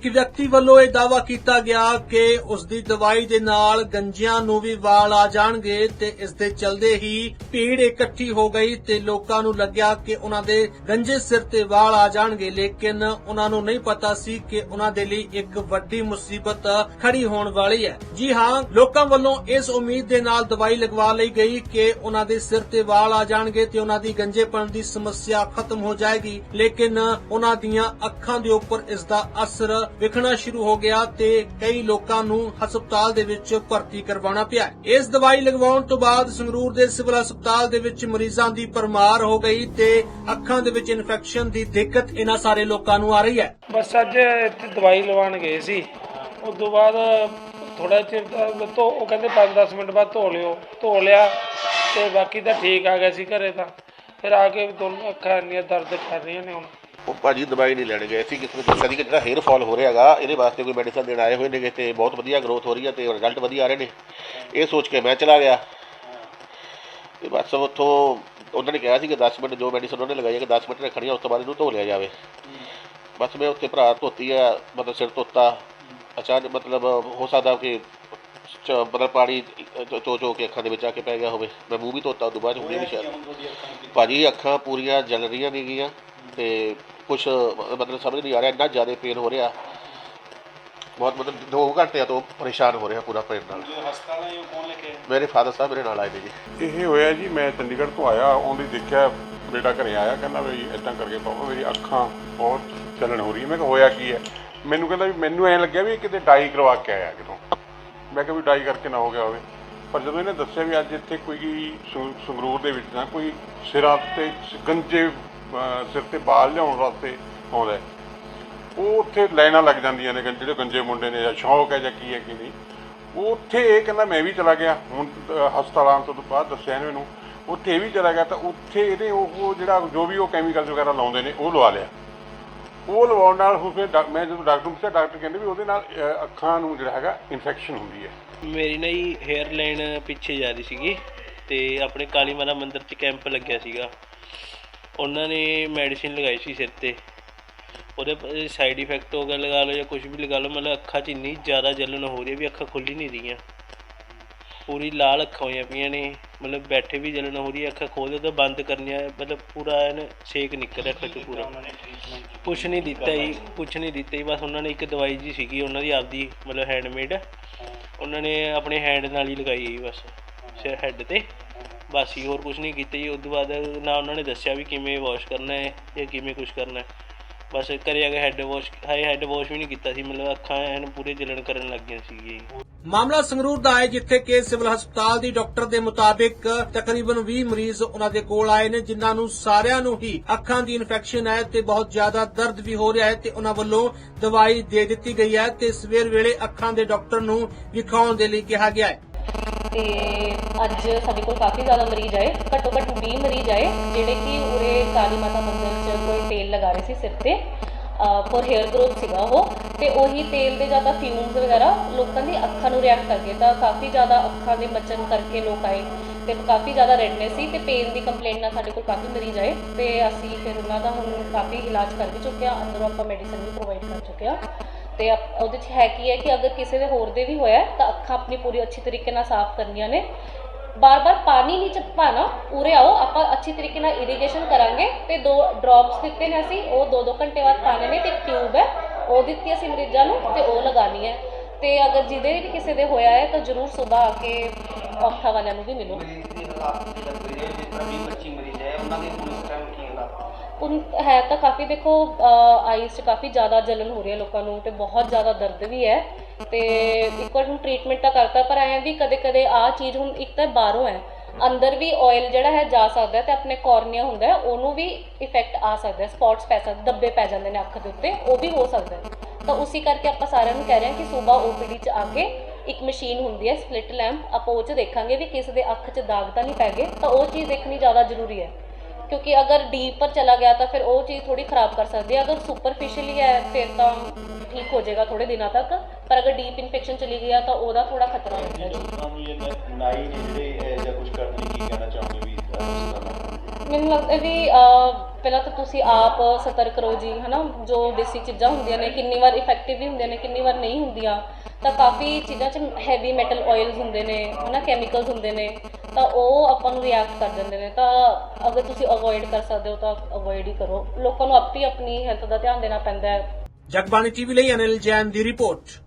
ਇੱਕ ਵਿਅਕਤੀ ਵੱਲੋਂ ਇਹ ਦਾਅਵਾ ਕੀਤਾ ਗਿਆ ਕਿ ਉਸ ਦੀ ਦਵਾਈ ਦੇ ਨਾਲ ਗੰਜਿਆਂ ਨੂੰ ਵੀ ਵਾਲ ਆ ਜਾਣਗੇ ਤੇ ਇਸ ਦੇ ਚਲਦੇ ਹੀ ਭੀੜ ਇਕੱਠੀ ਹੋ ਗਈ ਤੇ ਲੋਕਾਂ ਨੂੰ ਲੱਗਿਆ ਕਿ ਉਹਨਾਂ ਦੇ ਗੰਜੇ ਸਿਰ ਤੇ ਵਾਲ ਆ ਜਾਣਗੇ। ਲੇਕਿਨ ਉਹਨਾਂ ਨੂੰ ਨਹੀਂ ਪਤਾ ਸੀ ਕਿ ਉਹਨਾਂ ਦੇ ਲਈ ਇੱਕ ਵੱਡੀ ਮੁਸੀਬਤ ਖੜੀ ਹੋਣ ਵਾਲੀ ਹੈ। ਜੀ ਹਾਂ, ਲੋਕਾਂ ਵੱਲੋਂ ਇਸ ਉਮੀਦ ਦੇ ਨਾਲ ਦਵਾਈ ਲਗਵਾ ਲਈ ਗਈ ਕਿ ਉਹਨਾਂ ਦੇ ਸਿਰ ਤੇ ਵਾਲ ਆ ਜਾਣਗੇ ਤੇ ਉਹਨਾਂ ਦੀ ਗੰਜੇਪਣ ਦੀ ਸਮੱਸਿਆ ਖਤਮ ਹੋ ਜਾਏਗੀ। ਲੇਕਿਨ ਉਹਨਾਂ ਦੀਆਂ ਅੱਖਾਂ ਦੇ ਉੱਪਰ ਇਸ ਦਾ ਅਸਰ ਵਿਖਣਾ ਸ਼ੁਰੂ ਹੋ ਗਿਆ ਤੇ ਕਈ ਲੋਕਾਂ ਨੂੰ ਹਸਪਤਾਲ ਦੇ ਵਿੱਚ ਭਰਤੀ ਕਰਵਾਉਣਾ ਪਿਆ। ਇਸ ਦਵਾਈ ਲਗਵਾਉਣ ਤੋਂ ਬਾਅਦ ਸੰਗਰੂਰ ਦੇ ਸਿਵਲ ਹਸਪਤਾਲ ਦੇ ਵਿੱਚ ਮਰੀਜ਼ਾਂ ਦੀ ਪਰਮਾਰ ਹੋ ਗਈ ਤੇ ਅੱਖਾਂ ਦੇ ਵਿੱਚ ਇਨਫੈਕਸ਼ਨ ਦੀ ਦਿੱਕਤ ਇਹਨਾਂ ਸਾਰੇ ਲੋਕਾਂ ਨੂੰ ਆ ਰਹੀ ਹੈ। ਬਸ ਅੱਜ ਇੱਥੇ ਦਵਾਈ ਲਵਾਉਣ ਗਏ ਸੀ। ਉਸ ਤੋਂ ਬਾਅਦ ਥੋੜਾ ਚਿਰ ਦਾ ਧੋ, ਉਹ ਕਹਿੰਦੇ 5-10 ਮਿੰਟ ਬਾਅਦ ਧੋ ਲਿਓ। ਧੋ ਲਿਆ ਤੇ ਬਾਕੀ ਤਾਂ ਠੀਕ ਆ ਗਿਆ ਸੀ ਘਰੇ ਤਾਂ। ਫਿਰ ਆ ਕੇ ਦੋਨੋਂ ਅੱਖਾਂ ਇੰਨੀਆਂ ਦਰਦ ਕਰ ਰਹੀਆਂ ਨੇ ਹੁਣ। ਉਹ ਭਾਜੀ ਦਵਾਈ ਨਹੀਂ ਲੈਣ ਗਏ ਸੀ, ਕਿਸੇ ਨੂੰ ਦੱਸਿਆ ਸੀ ਕਿ ਜਿਹੜਾ ਹੇਅਰ ਫਾਲ ਹੋ ਰਿਹਾ ਹੈਗਾ ਇਹਦੇ ਵਾਸਤੇ ਕੋਈ ਮੈਡੀਸਨ ਦੇਣ ਆਏ ਹੋਏ ਨੇਗੇ ਤੇ ਬਹੁਤ ਵਧੀਆ ਗਰੋਥ ਹੋ ਰਹੀ ਹੈ ਤੇ ਰਿਜ਼ਲਟ ਵਧੀਆ ਆ ਰਹੇ ਨੇ। ਇਹ ਸੋਚ ਕੇ ਮੈਂ ਚਲਾ ਗਿਆ। ਤੇ ਬਸ ਉੱਥੋਂ ਉਹਨਾਂ ਨੇ ਕਿਹਾ ਸੀ ਕਿ 10 ਮਿੰਟ ਜੋ ਮੈਡੀਸਨ ਉਹਨੇ ਲਗਾਈ ਹੈ ਕਿ 10 ਮਿੰਟ ਰੱਖਣੀ ਆ, ਉਸ ਤੋਂ ਬਾਅਦ ਇਹਨੂੰ ਧੋ ਲਿਆ ਜਾਵੇ। ਬਸ ਮੈਂ ਉੱਥੇ ਭਰਾ ਧੋਤੀ ਆ, ਮਤਲਬ ਸਿਰ ਧੋਤਾ। ਅਚਾਨਕ ਮਤਲਬ ਹੋ ਸਕਦਾ ਕਿ ਚ- ਮਤਲਬ ਪਾਣੀ ਚੋ ਚੋ ਕੇ ਅੱਖਾਂ ਦੇ ਵਿੱਚ ਆ ਕੇ ਪੈ ਗਿਆ ਹੋਵੇ। ਮੈਂ ਮੂੰਹ ਵੀ ਧੋਤਾ, ਉਦੋਂ ਬਾਅਦ ਹੁਣੇ ਵੀ ਸ਼ਾਇਦ। ਭਾਜੀ ਅੱਖਾਂ ਪੂਰੀਆਂ ਜਲ ਰਹੀਆਂ ਨੇਗੀਆਂ। ਤੇ ਕੁਛ ਮਤਲਬ ਸਮਝ ਨਹੀਂ ਆ ਰਿਹਾ ਇੰਨਾ ਜ਼ਿਆਦਾ ਪੇਨ ਹੋ ਰਿਹਾ। ਬਹੁਤ ਮਤਲਬ 2 ਘੰਟਿਆਂ ਤੋਂ ਪਰੇਸ਼ਾਨ ਹੋ ਰਿਹਾ ਪੂਰਾ ਪੇਨ ਨਾਲ। ਮੇਰੇ ਫਾਦਰ ਸਾਹਿਬ ਮੇਰੇ ਨਾਲ ਆਏ ਨੇ ਜੀ। ਇਹ ਹੋਇਆ ਜੀ ਮੈਂ ਚੰਡੀਗੜ੍ਹ ਤੋਂ ਆਇਆ ਆਉਂਦੇ ਦੇਖਿਆ ਬੇਟਾ ਘਰੇ ਆਇਆ ਕਹਿੰਦਾ ਵੀ ਇਦਾਂ ਕਰਕੇ ਪਾਪਾ ਮੇਰੀ ਅੱਖਾਂ ਬਹੁਤ ਚੱਲਣ ਹੋ ਰਹੀ ਹੈ ਮੈਂ ਕਿਹਾ ਹੋਇਆ ਕੀ ਹੈ? ਮੈਨੂੰ ਕਹਿੰਦਾ ਵੀ ਮੈਨੂੰ ਐਂ ਲੱਗਿਆ ਵੀ ਕਿਤੇ ਡਾਈ ਕਰਵਾ ਕੇ ਆਇਆ ਕਿਤੋਂ। ਮੈਂ ਕਿਹਾ ਵੀ ਡਾਈ ਕਰਕੇ ਨਾ ਹੋ ਗਿਆ ਹੋਵੇ। ਪਰ ਜਦੋਂ ਇਹਨੇ ਦੱਸਿਆ ਵੀ ਅੱਜ ਇੱਥੇ ਕੋਈ ਸੰਗ- ਸੰਗਰੂਰ ਦੇ ਵਿੱਚ ਨਾ ਕੋਈ ਸਿਰਾਂ ਤੇ ਗੰਜੇ ਸਿਰ ਤੇ ਬਾਲ ਲਿਆਉਣ ਵਾਸਤੇ ਆਉਂਦਾ ਉਹ ਉੱਥੇ ਲਾਈਨਾਂ ਲੱਗ ਜਾਂਦੀਆਂ ਨੇ, ਜਿਹੜੇ ਗੰਜੇ ਮੁੰਡੇ ਨੇ ਜਾਂ ਸ਼ੌਕ ਹੈ ਜਾਂ ਕੀ ਹੈ ਕੀ ਨਹੀਂ। ਉਹ ਉੱਥੇ ਇਹ ਕਹਿੰਦਾ, ਮੈਂ ਵੀ ਚਲਾ ਗਿਆ। ਹੁਣ ਹਸਪਤਾਲਾਂ ਤੋਂ ਬਾਅਦ ਦੱਸਿਆ ਇਹਨੇ ਮੈਨੂੰ, ਉੱਥੇ ਇਹ ਵੀ ਚਲਾ ਗਿਆ। ਤਾਂ ਉੱਥੇ ਇਹਦੇ ਉਹ ਜਿਹੜਾ ਜੋ ਵੀ ਉਹ ਕੈਮੀਕਲਸ ਵਗੈਰਾ ਲਾਉਂਦੇ ਨੇ, ਉਹ ਲਵਾ ਲਿਆ। ਉਹ ਲਵਾਉਣ ਨਾਲ ਹੁਣ ਡਾ- ਮੈਂ ਜਦੋਂ ਡਾਕਟਰ ਨੂੰ ਪੁੱਛਿਆ, ਡਾਕਟਰ ਕਹਿੰਦੇ ਵੀ ਉਹਦੇ ਨਾਲ ਅੱਖਾਂ ਨੂੰ ਜਿਹੜਾ ਹੈਗਾ ਇਨਫੈਕਸ਼ਨ ਹੁੰਦੀ ਹੈ। ਮੇਰੀ ਨਾ ਜੀ ਹੇਅਰ ਲਾਈਨ ਪਿੱਛੇ ਜਾ ਰਹੀ ਸੀਗੀ ਤੇ ਆਪਣੇ ਕਾਲੀ ਮਾਤਾ ਮੰਦਿਰ 'ਚ ਕੈਂਪ ਲੱਗਿਆ ਸੀਗਾ। ਉਹਨਾਂ ਨੇ ਮੈਡੀਸਿਨ ਲਗਾਈ ਸੀ ਸਿਰ ਤੇ। ਉਹਦੇ ਸਾਈਡ ਇਫੈਕਟ ਹੋ ਗਿਆ ਲਗਾ ਲਓ ਜਾਂ ਕੁਝ ਵੀ ਲਗਾ ਲਓ ਮਤਲਬ ਅੱਖਾਂ 'ਚ ਇੰਨੀ ਜ਼ਿਆਦਾ ਜਲਨ ਹੋ ਰਹੀ ਹੈ ਵੀ ਅੱਖਾਂ ਖੁੱਲ ਹੀ ਨਹੀਂ ਰਹੀਆਂ। ਪੂਰੀ ਲਾਲ ਅੱਖਾਂ ਹੋਈਆਂ ਪਈਆਂ ਨੇ ਮਤਲਬ ਬੈਠੇ ਵੀ ਜਲਨ ਹੋ ਰਹੀ ਹੈ ਅੱਖਾਂ ਖੋਲ੍ਹਦੇ ਤਾਂ ਬੰਦ ਕਰਨੀਆਂ ਮਤਲਬ ਪੂਰਾ ਐਨ ਛੇਕ ਨਿਕਲ ਰਿਹਾ ਅੱਖਾਂ 'ਚੋਂ ਪੂਰਾ। ਕੁਛ ਨਹੀਂ ਦਿੱਤਾ ਜੀ ਕੁਛ ਨਹੀਂ ਦਿੱਤਾ ਜੀ ਬਸ ਉਹਨਾਂ ਨੇ ਇੱਕ ਦਵਾਈ ਜੀ ਸੀਗੀ ਉਹਨਾਂ ਦੀ ਆਪਦੀ ਮਤਲਬ ਹੈਂਡਮੇਡ ਉਹਨਾਂ ਨੇ ਆਪਣੇ ਹੈਂਡ ਨਾਲ ਹੀ ਲਗਾਈ ਜੀ ਬਸ ਸਿਰ ਹੈੱਡ ਤੇ। ਬਸ ਹੀ ਹੋਰ ਕੁਝ ਨਹੀਂ ਕੀਤਾ ਜੀ। ਉਸ ਤੋਂ ਬਾਅਦ ਨਾ ਉਹਨਾਂ ਨੇ ਦੱਸਿਆ ਵੀ ਕਿਵੇਂ ਵਾਸ਼ ਕਰਨਾ ਹੈ ਜਾਂ ਕਿਵੇਂ ਕੁਝ ਕਰਨਾ ਹੈ। ਬਸ ਘਰੇ ਆ ਕੇ ਵਾਸ਼ ਹਾਏ ਹੈੱਡ ਵਾਸ਼ ਵੀ ਨਹੀਂ ਕੀਤਾ ਸੀ। ਮਤਲਬ ਅੱਖਾਂ ਐਨ ਪੂਰੇ ਜਲਣ ਕਰਨ ਲੱਗ ਸੀ ਜੀ। ਮਾਮਲਾ ਸੰਗਰੂਰ ਦਾ ਹੈ, ਜਿੱਥੇ ਕਿ ਸਿਵਲ ਹਸਪਤਾਲ ਦੀ ਡਾਕਟਰ ਦੇ ਮੁਤਾਬਿਕ ਤਕਰੀਬਨ 20 ਮਰੀਜ਼ ਉਹਨਾਂ ਦੇ ਕੋਲ ਆਏ ਨੇ, ਜਿਨ੍ਹਾਂ ਨੂੰ ਸਾਰਿਆਂ ਨੂੰ ਹੀ ਅੱਖਾਂ ਦੀ ਇਨਫੈਕਸ਼ਨ ਹੈ ਤੇ ਬਹੁਤ ਜ਼ਿਆਦਾ ਦਰਦ ਵੀ ਹੋ ਰਿਹਾ ਹੈ ਤੇ ਉਹਨਾਂ ਵੱਲੋਂ ਦਵਾਈ ਦੇ ਦਿੱਤੀ ਗਈ ਹੈ ਤੇ ਸਵੇਰ ਵੇਲੇ ਅੱਖਾਂ ਦੇ ਡਾਕਟਰ ਨੂੰ ਵਿਖਾਉਣ ਦੇ ਲਈ ਕਿਹਾ ਗਿਆ ਹੈ। ਤੇ ਅੱਜ ਸਾਡੇ ਕੋਲ ਕਾਫੀ ਜ਼ਿਆਦਾ ਮਰੀਜ਼ ਆਏ, ਘੱਟੋ ਘੱਟ 20 ਮਰੀਜ਼ ਆਏ, ਜਿਹੜੇ ਕਿ ਉਰੇ ਕਾਲੀ ਮਾਤਾ ਮੰਦਰ 'ਚ ਕੋਈ ਤੇਲ ਲਗਾ ਰਹੇ ਸੀ ਸਿਰ ਤੇ ਫੋਰ ਹੇਅਰ ਗਰੋਥ ਸੀਗਾ ਉਹ, ਤੇ ਉਹੀ ਤੇਲ ਦੇ ਜ਼ਿਆਦਾ ਫਿਊਮਸ ਵਗੈਰਾ ਲੋਕਾਂ ਦੀ ਅੱਖਾਂ ਨੂੰ ਰਿਐਕਟ ਕਰਕੇ ਤਾਂ ਕਾਫੀ ਜ਼ਿਆਦਾ ਅੱਖਾਂ ਦੇ ਮਚਨ ਕਰਕੇ ਲੋਕ ਆਏ, ਤੇ ਕਾਫੀ ਜ਼ਿਆਦਾ ਰੈਡਨੈਸ ਸੀ, ਤੇ ਪੇਨ ਦੀ ਕੰਪਲੇਂਟ ਨਾਲ ਸਾਡੇ ਕੋਲ ਕਾਫੀ ਮਰੀਜ਼ ਆਏ, ਤੇ ਅਸੀਂ ਫਿਰ ਉਹਨਾਂ ਦਾ ਹੁਣ ਕਾਫੀ ਇਲਾਜ ਕਰ ਵੀ ਚੁੱਕੇ ਆ ਅੰਦਰੋਂ ਆਪਾਂ ਮੈਡੀਸਨ ਵੀ ਪ੍ਰੋਵਾਈਡ ਕਰ ਚੁੱਕੇ ਆ ਤੇ ਉਹਦੇ 'ਚ ਹੈ ਕੀ ਹੈ ਕਿ ਅਗਰ ਕਿਸੇ ਦੇ ਹੋਰ ਦੇ ਵੀ ਹੋਇਆ ਤਾਂ ਅੱਖਾਂ ਆਪਣੀ ਪੂਰੀ ਅੱਛੀ ਤਰੀਕੇ ਨਾਲ ਸਾਫ਼ ਕਰਨੀਆਂ ਨੇ। ਬਾਰ-ਬਾਰ ਪਾਣੀ ਨਹੀਂ ਚਪਾਣਾ ਉਰੇ ਆਓ, ਆਪਾਂ ਅੱਛੀ ਤਰੀਕੇ ਨਾਲ ਇਰੀਗੇਸ਼ਨ ਕਰਾਂਗੇ ਤੇ ਦੋ ਡ੍ਰੌਪਸ ਦਿੱਤੇ ਨੇ ਅਸੀਂ, ਉਹ 2-2 ਘੰਟੇ ਬਾਅਦ ਪਾਣੇ ਨੇ ਤੇ ਟਿਊਬ ਹੈ, ਉਹ ਦਿੱਤੀ ਅਸੀਂ ਮਰੀਜ਼ਾਂ ਨੂੰ ਤੇ ਉਹ ਲਗਾਣੀ ਹੈ। ਤੇ ਅਗਰ ਜਿਹਦੇ ਵੀ ਕਿਸੇ ਦੇ ਹੋਇਆ ਹੈ, ਤਾਂ ਜ਼ਰੂਰ ਸਵੇਰ ਆ ਕੇ ਔਖਾ ਵਾਲਿਆਂ ਨੂੰ ਵੀ ਮਿਲੋ। ਉਨ ਹੈ ਤਾਂ ਕਾਫੀ ਦੇਖੋ ਆਈਜ਼ 'ਚ ਕਾਫੀ ਜ਼ਿਆਦਾ ਜਲਨ ਹੋ ਰਹੀ ਹੈ ਲੋਕਾਂ ਨੂੰ ਤੇ ਬਹੁਤ ਜ਼ਿਆਦਾ ਦਰਦ ਵੀ ਹੈ ਤੇ ਇੱਕ ਵਾਰ ਹੁਣ ਟ੍ਰੀਟਮੈਂਟ ਤਾਂ ਕਰਤਾ, ਪਰ ਐਂ ਵੀ ਕਦੇ ਕਦੇ ਆ ਚੀਜ਼ ਹੁਣ ਇੱਕ ਤਾਂ ਬਾਹਰੋਂ ਹੈ, ਅੰਦਰ ਵੀ ਆਇਲ ਜਿਹੜਾ ਹੈ ਜਾ ਸਕਦਾ ਹੈ ਤੇ ਆਪਣੇ ਕੋਰਨੀਆ ਹੁੰਦਾ ਉਹਨੂੰ ਵੀ ਇਫੈਕਟ ਆ ਸਕਦਾ ਹੈ ਸਪੌਟਸ ਪੈ ਸਕਦੇ, ਦੱਬੇ ਪੈ ਜਾਂਦੇ ਨੇ ਅੱਖ ਦੇ ਉੱਤੇ, ਉਹ ਵੀ ਹੋ ਸਕਦਾ ਤਾਂ ਉਸੇ ਕਰਕੇ ਆਪਾਂ ਸਾਰਿਆਂ ਨੂੰ ਕਹਿ ਰਹੇ ਹਾਂ ਕਿ ਸਵੇਰ ਓਪੀਡੀ 'ਚ ਆ ਕੇ ਇੱਕ ਮਸ਼ੀਨ ਹੁੰਦੀ ਹੈ ਸਪਲਿਟ ਲੈਂਪ ਆਪਾਂ ਉਹ 'ਚ ਦੇਖਾਂਗੇ ਵੀ ਕਿਸੇ ਦੇ ਅੱਖ 'ਚ ਦਾਗ ਤਾਂ ਨਹੀਂ ਪੈ ਗਏ, ਤਾਂ ਉਹ ਚੀਜ਼ ਦੇਖਣੀ ਜ਼ਿਆਦਾ ਜ਼ਰੂਰੀ ਹੈ। ਕਿਉਂਕਿ ਅਗਰ ਡੀਪਰ ਚਲਾ ਗਿਆ ਤਾਂ ਫਿਰ ਉਹ ਚੀਜ਼ ਥੋੜੀ ਖਰਾਬ ਕਰ ਸਕਦੀ ਹੈ। ਅਗਰ ਸੁਪਰਫੀਸ਼ੀਅਲੀ ਹੈ ਫਿਰ ਤਾਂ ਠੀਕ ਹੋ ਜਾਏਗਾ ਥੋੜੇ ਦਿਨਾਂ ਤੱਕ। ਪਰ ਅਗਰ ਡੀਪ ਇਨਫੈਕਸ਼ਨ ਚਲੀ ਗਿਆ ਤਾਂ ਉਹਦਾ ਥੋੜਾ ਖਤਰਾ ਰਹਿੰਦਾ ਹੈ ਨਾਈ ਨੇ ਜਿਹੜੇ ਜਾਂ ਕੁਝ ਕਰਨ ਲਈ ਕੀ ਕਹਿਣਾ ਚਾਹੁੰਦੇ ਵੀ? ਮੈਨੂੰ ਲੱਗਦਾ ਵੀ ਪਹਿਲਾਂ ਤਾਂ ਤੁਸੀਂ ਆਪ ਸਤਰਕ ਰਹੋ ਜੀ, ਹਨਾ? ਜੋ ਦੇਸੀ ਚੀਜ਼ਾਂ ਹੁੰਦੀਆਂ ਨੇ, ਕਿੰਨੀ ਵਾਰ ਇਫੈਕਟਿਵ ਵੀ ਹੁੰਦੀਆਂ ਨੇ, ਕਿੰਨੀ ਵਾਰ ਨਹੀਂ ਹੁੰਦੀਆਂ, ਤਾਂ ਕਾਫੀ ਚੀਜ਼ਾਂ 'ਚ ਹੈਵੀ ਮੈਟਲ ਆਇਲਸ ਹੁੰਦੇ ਨੇ, ਹਨਾ? ਕੈਮੀਕਲਸ ਹੁੰਦੇ ਨੇ, ਤਾਂ ਉਹ ਆਪਾਂ ਨੂੰ ਰਿਐਕਟ ਕਰ ਜਾਂਦੇ ਨੇ। ਤਾਂ ਅਗਰ ਤੁਸੀਂ ਅਵੋਇਡ ਕਰ ਸਕਦੇ ਹੋ, ਤਾਂ ਅਵੋਇਡ ਹੀ ਕਰੋ। ਲੋਕਾਂ ਨੂੰ ਆਪੇ ਆਪਣੀ ਹੈਲਥ ਦਾ ਧਿਆਨ ਦੇਣਾ ਪੈਂਦਾ ਹੈ। ਜਗਬਾਣੀ ਟੀਵੀ ਲਈ ਅਨਿਲ ਜੈਨ ਦੀ ਰਿਪੋਰਟ।